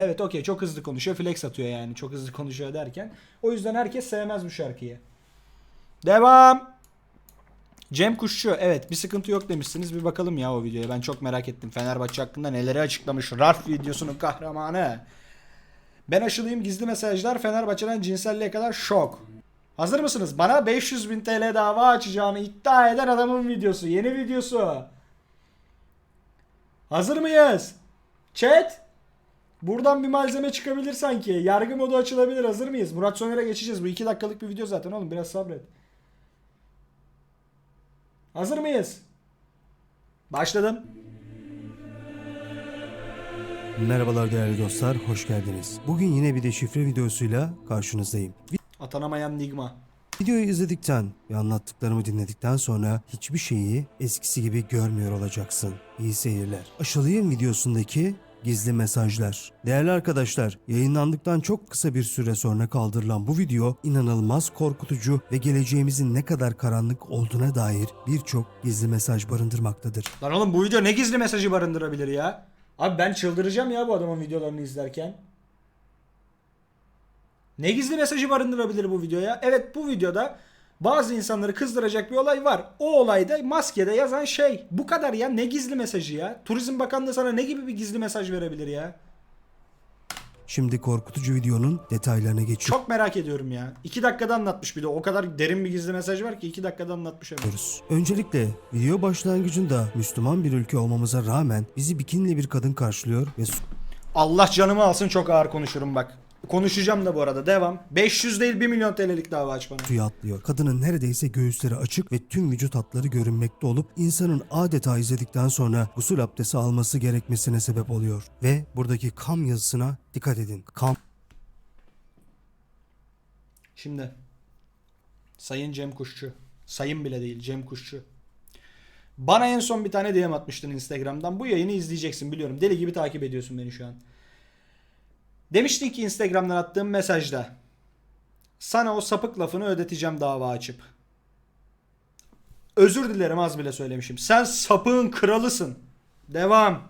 Evet okey çok hızlı konuşuyor. Flex atıyor yani çok hızlı konuşuyor derken. O yüzden herkes sevmez bu şarkıyı. Devam. Cem Kuşçu evet bir sıkıntı yok demişsiniz. Bir bakalım ya o videoya. Ben çok merak ettim. Fenerbahçe hakkında neleri açıklamış. Rarf videosunun kahramanı. Ben aşılıyım gizli mesajlar Fenerbahçe'den cinselliğe kadar şok. Hazır mısınız? Bana 500 bin TL dava açacağını iddia eden adamın videosu. Yeni videosu. Hazır mıyız? Chat. Buradan bir malzeme çıkabilir sanki. Yargı modu açılabilir. Hazır mıyız? Murat Soner'e geçeceğiz. Bu 2 dakikalık bir video zaten oğlum. Biraz sabret. Hazır mıyız? Başladım. Merhabalar değerli dostlar, hoş geldiniz. Bugün yine bir deşifre videosuyla karşınızdayım. Atanamayan Nigma. Videoyu izledikten ve anlattıklarımı dinledikten sonra hiçbir şeyi eskisi gibi görmüyor olacaksın. İyi seyirler. Aşılıyım videosundaki gizli mesajlar. Değerli arkadaşlar, yayınlandıktan çok kısa bir süre sonra kaldırılan bu video inanılmaz korkutucu ve geleceğimizin ne kadar karanlık olduğuna dair birçok gizli mesaj barındırmaktadır. Lan oğlum bu video ne gizli mesajı barındırabilir ya? Abi ben çıldıracağım ya bu adamın videolarını izlerken. Ne gizli mesajı barındırabilir bu videoya? Evet bu videoda bazı insanları kızdıracak bir olay var. O olayda maskede yazan şey. Bu kadar ya. Ne gizli mesajı ya? Turizm Bakanlığı sana ne gibi bir gizli mesaj verebilir ya? Şimdi korkutucu videonun detaylarına geçiyoruz. Çok merak ediyorum ya. 2 dakikada anlatmış bir de. O kadar derin bir gizli mesaj var ki 2 dakikada anlatmış hemen. Öncelikle video başlangıcında Müslüman bir ülke olmamıza rağmen bizi bikinili bir kadın karşılıyor ve Allah canımı alsın çok ağır konuşurum bak. Konuşacağım da bu arada devam. 500 değil 1 milyon TL'lik dava aç bana. suya atlıyor. Kadının neredeyse göğüsleri açık ve tüm vücut hatları görünmekte olup insanın adeta izledikten sonra gusül abdesti alması gerekmesine sebep oluyor. Ve buradaki kam yazısına dikkat edin. Kam Şimdi Sayın Cem Kuşçu. Sayın bile değil Cem Kuşçu. Bana en son bir tane DM atmıştın Instagram'dan. Bu yayını izleyeceksin biliyorum. Deli gibi takip ediyorsun beni şu an. Demiştin ki Instagram'dan attığım mesajda. Sana o sapık lafını ödeteceğim dava açıp. Özür dilerim az bile söylemişim. Sen sapığın kralısın. Devam.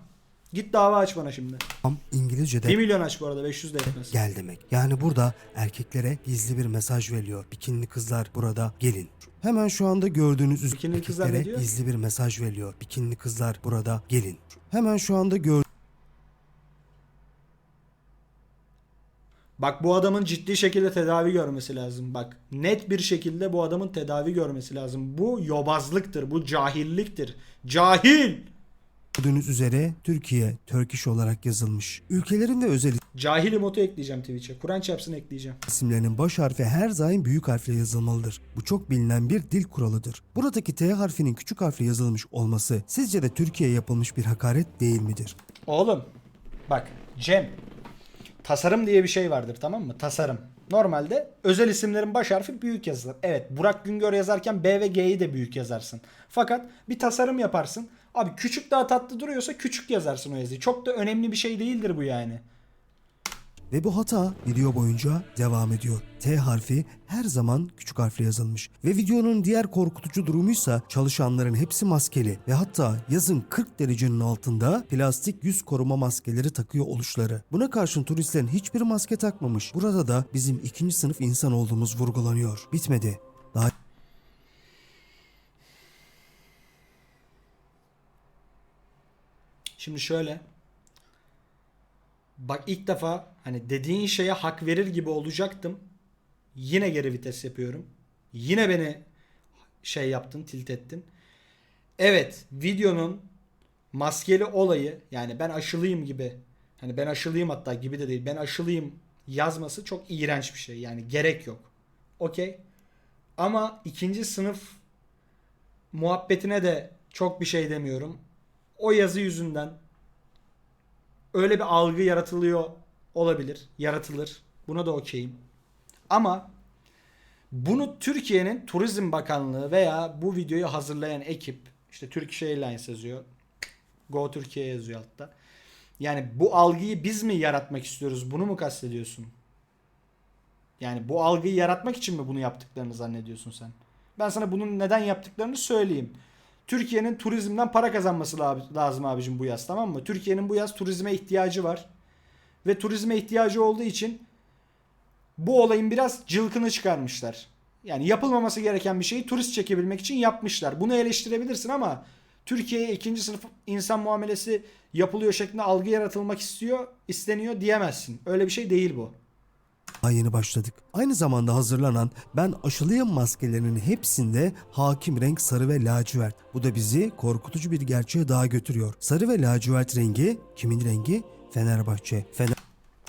Git dava aç bana şimdi. kam 1 İngilizce'de milyon aç bu arada 500 de etmez. gel demek. Yani burada erkeklere gizli bir mesaj veriliyor. Bikinli kızlar burada gelin. Hemen şu anda gördüğünüz üzere Bikinli kızlar ne erkeklere diyor? gizli bir mesaj veriliyor. Bikinli kızlar burada gelin. Hemen şu anda gör Bak bu adamın ciddi şekilde tedavi görmesi lazım. Bak net bir şekilde bu adamın tedavi görmesi lazım. Bu yobazlıktır, bu cahilliktir. Cahil! Gördüğünüz üzere Türkiye, Turkish olarak yazılmış. Ülkelerin ve özel Cahil emotu ekleyeceğim Twitch'e. Kur'an çarpsını ekleyeceğim. isimlerinin baş harfi her daim büyük harfle yazılmalıdır. Bu çok bilinen bir dil kuralıdır. Buradaki T harfinin küçük harfle yazılmış olması sizce de Türkiye'ye yapılmış bir hakaret değil midir? Oğlum bak Cem tasarım diye bir şey vardır tamam mı? Tasarım. Normalde özel isimlerin baş harfi büyük yazılır. Evet Burak Güngör yazarken B ve G'yi de büyük yazarsın. Fakat bir tasarım yaparsın. Abi küçük daha tatlı duruyorsa küçük yazarsın o yazıyı. Çok da önemli bir şey değildir bu yani. Ve bu hata video boyunca devam ediyor. T harfi her zaman küçük harfle yazılmış. Ve videonun diğer korkutucu durumuysa çalışanların hepsi maskeli ve hatta yazın 40 derecenin altında plastik yüz koruma maskeleri takıyor oluşları. Buna karşın turistlerin hiçbir maske takmamış. Burada da bizim ikinci sınıf insan olduğumuz vurgulanıyor. Bitmedi. Daha Şimdi şöyle. Bak ilk defa hani dediğin şeye hak verir gibi olacaktım. Yine geri vites yapıyorum. Yine beni şey yaptın, tilt ettin. Evet, videonun maskeli olayı yani ben aşılıyım gibi hani ben aşılıyım hatta gibi de değil ben aşılıyım yazması çok iğrenç bir şey. Yani gerek yok. Okey. Ama ikinci sınıf muhabbetine de çok bir şey demiyorum. O yazı yüzünden öyle bir algı yaratılıyor olabilir. Yaratılır. Buna da okeyim. Ama bunu Türkiye'nin Turizm Bakanlığı veya bu videoyu hazırlayan ekip işte Turkish Airlines yazıyor. Go Türkiye yazıyor altta. Yani bu algıyı biz mi yaratmak istiyoruz? Bunu mu kastediyorsun? Yani bu algıyı yaratmak için mi bunu yaptıklarını zannediyorsun sen? Ben sana bunun neden yaptıklarını söyleyeyim. Türkiye'nin turizmden para kazanması la- lazım abicim bu yaz tamam mı? Türkiye'nin bu yaz turizme ihtiyacı var. ve turizme ihtiyacı olduğu için bu olayın biraz cılkını çıkarmışlar. Yani yapılmaması gereken bir şeyi turist çekebilmek için yapmışlar. Bunu eleştirebilirsin ama Türkiye'ye ikinci sınıf insan muamelesi yapılıyor şeklinde algı yaratılmak istiyor, isteniyor diyemezsin. Öyle bir şey değil bu. Daha yeni başladık. Aynı zamanda hazırlanan ben aşılıyım maskelerinin hepsinde hakim renk sarı ve lacivert. Bu da bizi korkutucu bir gerçeğe daha götürüyor. Sarı ve lacivert rengi kimin rengi? Fenerbahçe. Fener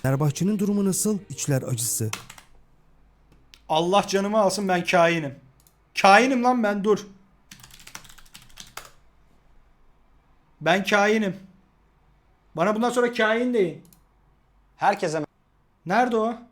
Fenerbahçe'nin durumu nasıl? İçler acısı. Allah canımı alsın ben kainim. Kainim lan ben dur. Ben kainim. Bana bundan sonra kain deyin. Herkese Nerede o?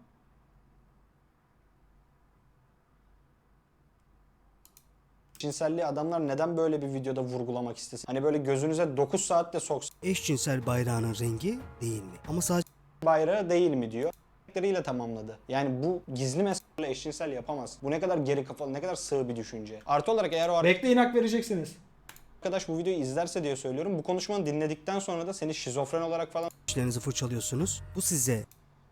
Cinselliği adamlar neden böyle bir videoda vurgulamak istesin? Hani böyle gözünüze 9 saatte soksa Eşcinsel bayrağının rengi değil mi? Ama sadece bayrağı değil mi diyor. ile tamamladı. Yani bu gizli mesajla eşcinsel yapamaz. Bu ne kadar geri kafalı, ne kadar sığ bir düşünce. Artı olarak eğer o Bekleyin hak vereceksiniz. arkadaş bu videoyu izlerse diye söylüyorum. Bu konuşmanı dinledikten sonra da seni şizofren olarak falan dişlerinizi fırçalıyorsunuz. Bu size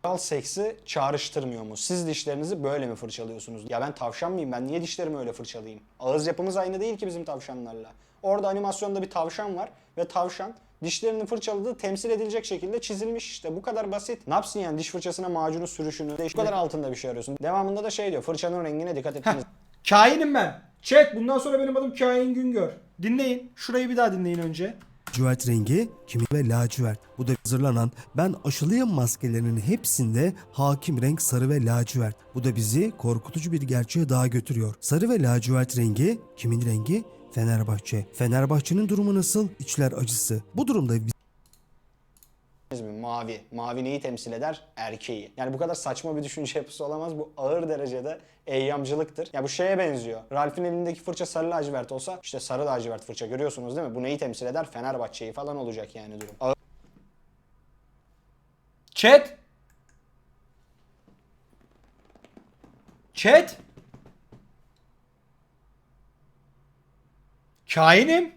oral seksi çağrıştırmıyor mu? Siz dişlerinizi böyle mi fırçalıyorsunuz? Ya ben tavşan mıyım? Ben niye dişlerimi öyle fırçalayayım? Ağız yapımız aynı değil ki bizim tavşanlarla. Orada animasyonda bir tavşan var ve tavşan dişlerini fırçaladığı temsil edilecek şekilde çizilmiş işte. Bu kadar basit. Ne yapsın yani diş fırçasına macunu sürüşünü? Bu kadar altında bir şey arıyorsun. Devamında da şey diyor. Fırçanın rengine dikkat etmeniz Kainim ben. Chat bundan sonra benim adım Kain Güngör. Dinleyin. Şurayı bir daha dinleyin önce. Lacivert rengi kimin ve lacivert. Bu da hazırlanan ben aşılıyım maskelerinin hepsinde hakim renk sarı ve lacivert. Bu da bizi korkutucu bir gerçeğe daha götürüyor. Sarı ve lacivert rengi kimin rengi? Fenerbahçe. Fenerbahçe'nin durumu nasıl? İçler acısı. Bu durumda? Mavi. Mavi neyi temsil eder? Erkeği. Yani bu kadar saçma bir düşünce yapısı olamaz. Bu ağır derecede eyyamcılıktır. Ya bu şeye benziyor. Ralph'in elindeki fırça sarı lacivert olsa işte sarı lacivert fırça görüyorsunuz değil mi? Bu neyi temsil eder? Fenerbahçe'yi falan olacak yani durum. Ağır Chat. Chat. Kainim.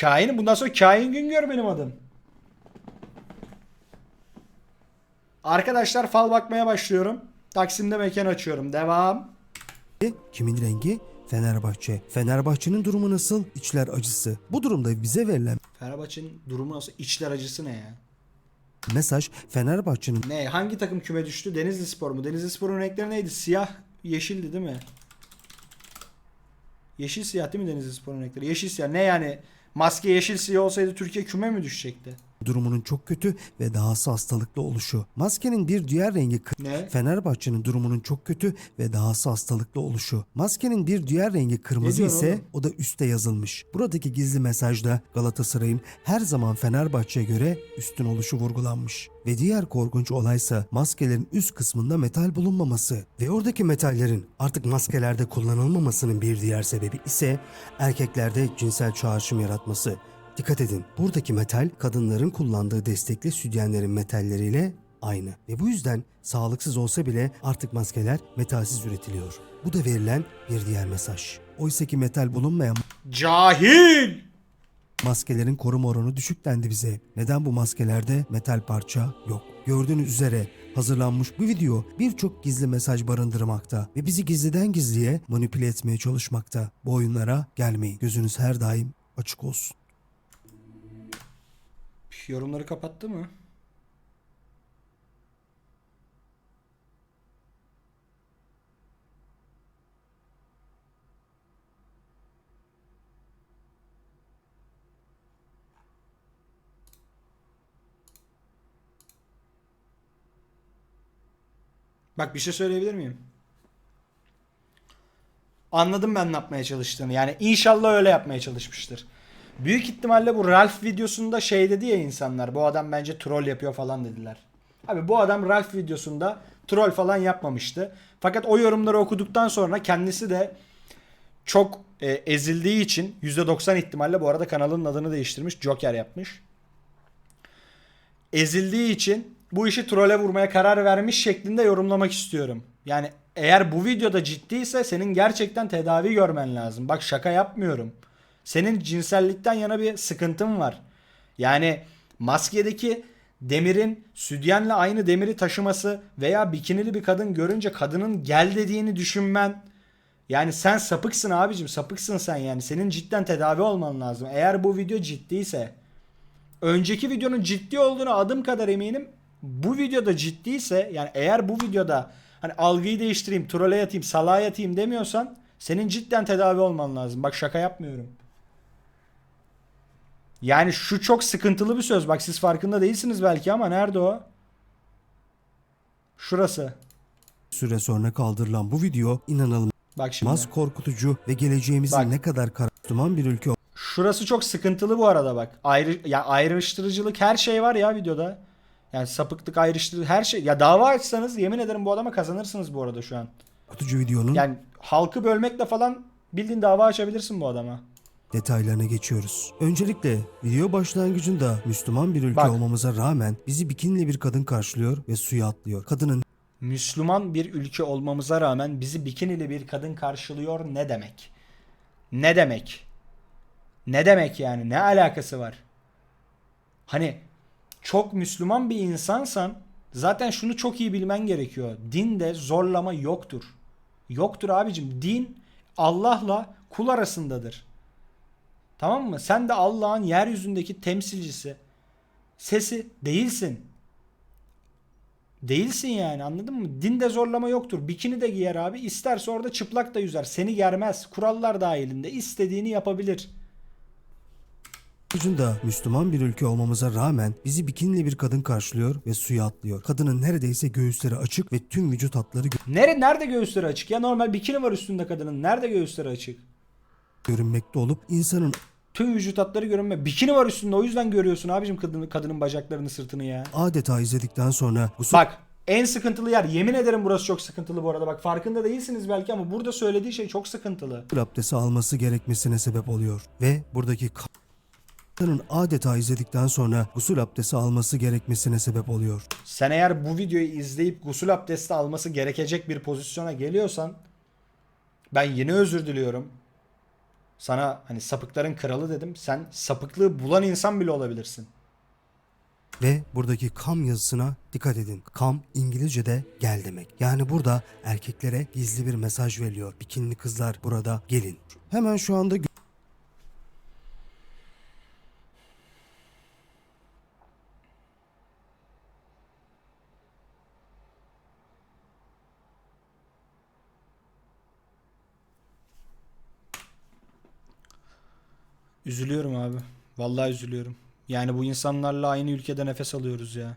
Kainim. Bundan sonra Kain Güngör benim adım. Arkadaşlar fal bakmaya başlıyorum. Taksim'de mekan açıyorum. Devam. kimin rengi? Fenerbahçe. Fenerbahçe'nin durumu nasıl? İçler acısı. Bu durumda bize verilen Fenerbahçe'nin durumu nasıl? İçler acısı ne ya? mesaj Fenerbahçe'nin Ne? Hangi takım küme düştü? Denizli Spor mu? Denizli Spor'un renkleri neydi? Siyah, yeşildi değil mi? Yeşil siyah değil mi Denizli Spor'un renkleri? Yeşil siyah. Ne yani? Maske yeşil siyah olsaydı Türkiye küme mi düşecekti? Durumunun çok kötü ve dahası hastalıklı oluşu. Maskenin bir diğer rengi Ne? Fenerbahçe'nin durumunun çok kötü ve dahası hastalıklı oluşu. Maskenin bir diğer rengi kırmızı ise oğlum? o da üste yazılmış. Buradaki gizli mesajda Galatasaray'ın her zaman Fenerbahçe'ye göre üstün oluşu vurgulanmış. Ve diğer korkunç olaysa maskelerin üst kısmında metal bulunmaması ve oradaki metallerin artık maskelerde kullanılmamasının bir diğer sebebi ise erkeklerde cinsel çağrışım yaratması. Dikkat edin buradaki metal kadınların kullandığı destekli sütyenlerin metalleriyle aynı. Ve bu yüzden sağlıksız olsa bile artık maskeler metalsiz üretiliyor. Bu da verilen bir diğer mesaj. Oysa ki metal bulunmayan Cahil! maskelerin koruma oranı düşük dendi bize. Neden bu maskelerde metal parça yok? Gördüğünüz üzere hazırlanmış bu video birçok gizli mesaj barındırmakta ve bizi gizliden gizliye manipüle etmeye çalışmakta. Bu oyunlara gelmeyin. Gözünüz her daim açık olsun. Yorumları kapattı mı? Bak bir şey söyleyebilir miyim? Anladım ben ne yapmaya çalıştığını. Yani inşallah öyle yapmaya çalışmıştır. Büyük ihtimalle bu Ralph videosunda şey dedi ya insanlar. Bu adam bence troll yapıyor falan dediler. Abi bu adam Ralph videosunda troll falan yapmamıştı. Fakat o yorumları okuduktan sonra kendisi de çok e, ezildiği için %90 ihtimalle bu arada kanalın adını değiştirmiş. Joker yapmış. Ezildiği için bu işi trole vurmaya karar vermiş şeklinde yorumlamak istiyorum. Yani eğer bu videoda ciddiyse senin gerçekten tedavi görmen lazım. Bak şaka yapmıyorum. Senin cinsellikten yana bir sıkıntın var. Yani Maskedeki demirin sütyenle aynı demiri taşıması veya bikinili bir kadın görünce kadının gel dediğini düşünmen yani sen sapıksın abicim sapıksın sen yani senin cidden tedavi olman lazım. Eğer bu video ciddiyse önceki videonun ciddi olduğunu adım kadar eminim. Bu videoda ciddiyse yani eğer bu videoda hani algıyı değiştireyim, trole yatayım, salağa yatayım demiyorsan senin cidden tedavi olman lazım. Bak şaka yapmıyorum. Yani şu çok sıkıntılı bir söz. Bak siz farkında değilsiniz belki ama nerede o? Şurası. süre sonra kaldırılan bu video inanılmaz Bak şimdi. korkutucu ve geleceğimizin Bak. ne kadar kara Müslüman bir ülke Şurası çok sıkıntılı bu arada bak. Ayrı ya ayrıştırıcılık her şey var ya videoda. Yani sapıklık, ayrıştırıcılık her şey. Ya dava açsanız yemin ederim bu adama kazanırsınız bu arada şu an. korkutucu videonun Yani halkı bölmekle falan bildiğin dava açabilirsin bu adama. Detaylarına geçiyoruz. Öncelikle video başlangıcında Müslüman bir ülke Bak. olmamıza rağmen bizi bikinili bir kadın karşılıyor ve suya atlıyor. Kadının Müslüman bir ülke olmamıza rağmen bizi bikinili bir kadın karşılıyor ne demek? Ne demek? Ne demek yani? Ne alakası var? Hani çok Müslüman bir insansan zaten şunu çok iyi bilmen gerekiyor. Dinde zorlama yoktur. Yoktur abicim. Din Allah'la kul arasındadır. Tamam mı? Sen de Allah'ın yeryüzündeki temsilcisi, sesi değilsin. Değilsin yani anladın mı? Dinde zorlama yoktur. Bikini de giyer abi. İsterse orada çıplak da yüzer. Seni germez. Kurallar dahilinde. istediğini yapabilir. ucunda Müslüman bir ülke olmamıza rağmen bizi bikinili bir kadın karşılıyor ve suya atlıyor. Kadının neredeyse göğüsleri açık ve tüm vücut hatları Nere, nerede göğüsleri açık ya? Normal bikini var üstünde kadının. Nerede göğüsleri açık? Görünmekte olup insanın Tüm vücut hatları görünme. Bikini var üstünde o yüzden görüyorsun abicim kadının, kadının bacaklarını sırtını ya. adeta izledikten sonra gusül Bak en sıkıntılı yer. Yemin ederim burası çok sıkıntılı bu arada. Bak farkında değilsiniz belki ama burada söylediği şey çok sıkıntılı. abdesti alması gerekmesine sebep oluyor. Ve buradaki kadının adeta izledikten sonra gusül abdesti alması gerekmesine sebep oluyor. Sen eğer bu videoyu izleyip gusül abdesti alması gerekecek bir pozisyona geliyorsan ben yine özür diliyorum. Sana hani sapıkların kralı dedim. Sen sapıklığı bulan insan bile olabilirsin. Ve buradaki kam yazısına dikkat edin. Kam İngilizce'de gel demek. Yani burada erkeklere gizli bir mesaj veriliyor. Bikinli kızlar burada gelin. Hemen şu anda Üzülüyorum abi. Vallahi üzülüyorum. Yani bu insanlarla aynı ülkede nefes alıyoruz ya.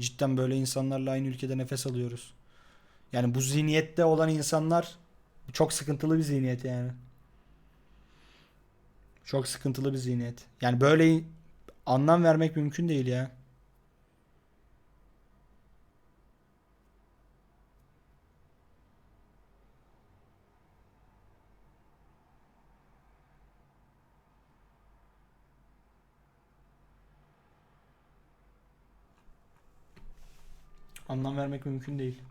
Cidden böyle insanlarla aynı ülkede nefes alıyoruz. Yani bu zihniyette olan insanlar çok sıkıntılı bir zihniyet yani. Çok sıkıntılı bir zihniyet. Yani böyle anlam vermek mümkün değil ya. Anlam vermek mümkün değil.